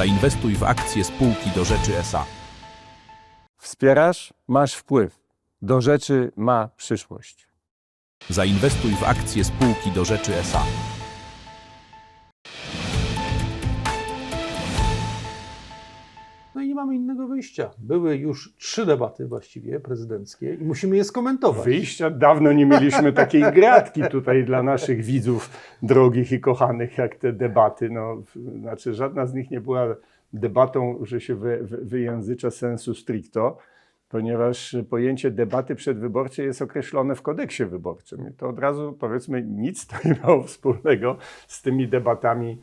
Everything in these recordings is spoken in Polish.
Zainwestuj w akcje spółki do rzeczy SA. Wspierasz, masz wpływ. Do rzeczy ma przyszłość. Zainwestuj w akcje spółki do rzeczy SA. Nie mamy innego wyjścia. Były już trzy debaty właściwie prezydenckie i musimy je skomentować. Wyjścia dawno nie mieliśmy takiej gratki tutaj dla naszych widzów drogich i kochanych, jak te debaty. No, znaczy, żadna z nich nie była debatą, że się wy, wy, wyjęzycza sensu stricto, ponieważ pojęcie debaty przedwyborczej jest określone w kodeksie wyborczym. To od razu powiedzmy nic to nie miało wspólnego z tymi debatami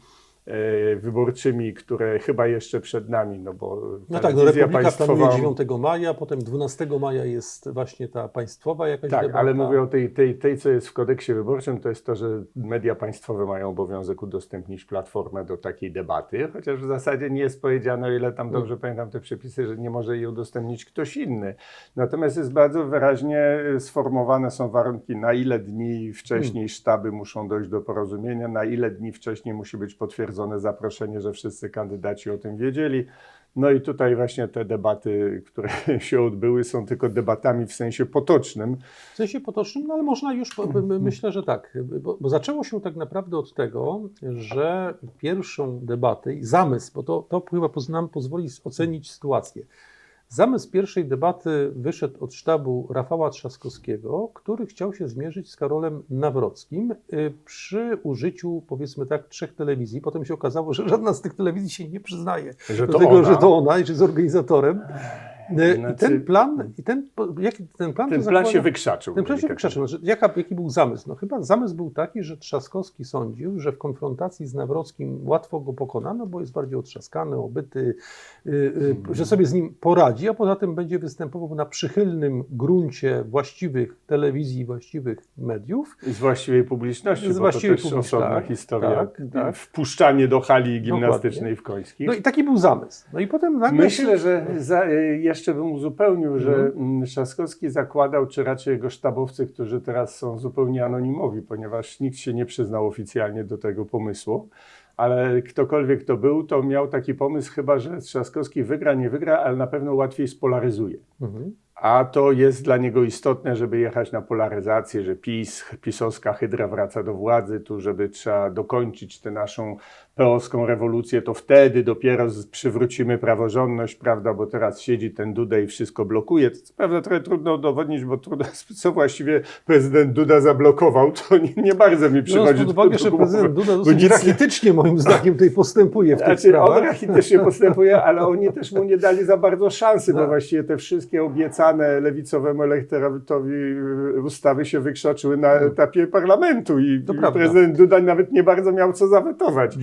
wyborczymi, które chyba jeszcze przed nami, no bo No tak, no Republika planuje państwowa- 9 maja, potem 12 maja jest właśnie ta państwowa jakaś Tak, debata. ale mówię o tej, tej, tej, co jest w kodeksie wyborczym, to jest to, że media państwowe mają obowiązek udostępnić platformę do takiej debaty, chociaż w zasadzie nie jest powiedziane, o ile tam dobrze pamiętam te przepisy, że nie może jej udostępnić ktoś inny. Natomiast jest bardzo wyraźnie y, sformułowane są warunki, na ile dni wcześniej sztaby muszą dojść do porozumienia, na ile dni wcześniej musi być potwierdzone zaproszenie, że wszyscy kandydaci o tym wiedzieli. No i tutaj właśnie te debaty, które się odbyły, są tylko debatami w sensie potocznym. W sensie potocznym, no ale można już, my- myślę, że tak, bo, bo zaczęło się tak naprawdę od tego, że pierwszą debatę i zamysł, bo to, to chyba nam pozwoli ocenić sytuację. Zamysł pierwszej debaty wyszedł od sztabu Rafała Trzaskowskiego, który chciał się zmierzyć z Karolem Nawrockim y, przy użyciu, powiedzmy tak, trzech telewizji. Potem się okazało, że żadna z tych telewizji się nie przyznaje Że do to tego, ona. że to ona i że jest organizatorem. I Znaczy- ten plan, i ten, jaki ten plan, Ten plan się wykrzaczył. ten plan się wykrzaczył. Znaczy, jaka, jaki był zamysł? No chyba zamysł był taki, że Trzaskowski sądził, że w konfrontacji z Nawrockim łatwo go pokonano, bo jest bardziej otrzaskany, obyty, y, y, że sobie z nim poradzi, a poza tym będzie występował na przychylnym gruncie właściwych telewizji, właściwych mediów. I z właściwej publiczności, Z właściwej to też publiczności, osobna tak, historia. tak, tak. Wpuszczanie do hali gimnastycznej w Końskich. No i taki był zamysł. No i potem nagle Myślę, się... że za, y, jeszcze bym uzupełnił, że Mhm. mm, Trzaskowski zakładał, czy raczej jego sztabowcy, którzy teraz są zupełnie anonimowi, ponieważ nikt się nie przyznał oficjalnie do tego pomysłu. Ale ktokolwiek to był, to miał taki pomysł, chyba że Trzaskowski wygra, nie wygra, ale na pewno łatwiej spolaryzuje. Mhm. A to jest dla niego istotne, żeby jechać na polaryzację, że PiS, pisowska hydra wraca do władzy, tu żeby trzeba dokończyć tę naszą peowską rewolucję, to wtedy dopiero przywrócimy praworządność, prawda, bo teraz siedzi ten Duda i wszystko blokuje. To co prawda trochę trudno udowodnić, bo trudno, co właściwie prezydent Duda zablokował, to nie, nie bardzo mi przychodzi Biorąc pod uwagę, że prezydent Duda dosyć nic nie- rakietycznie moim zdaniem tutaj postępuje w tych znaczy, on sprawach. rachitycznie postępuje, ale oni też mu nie dali za bardzo szansy, bo Tak. właściwie te wszystkie obiecane lewicowemu elektoratowi ustawy się wykrzaczyły na etapie parlamentu i prezydent Duda nawet nie bardzo miał co zawetować.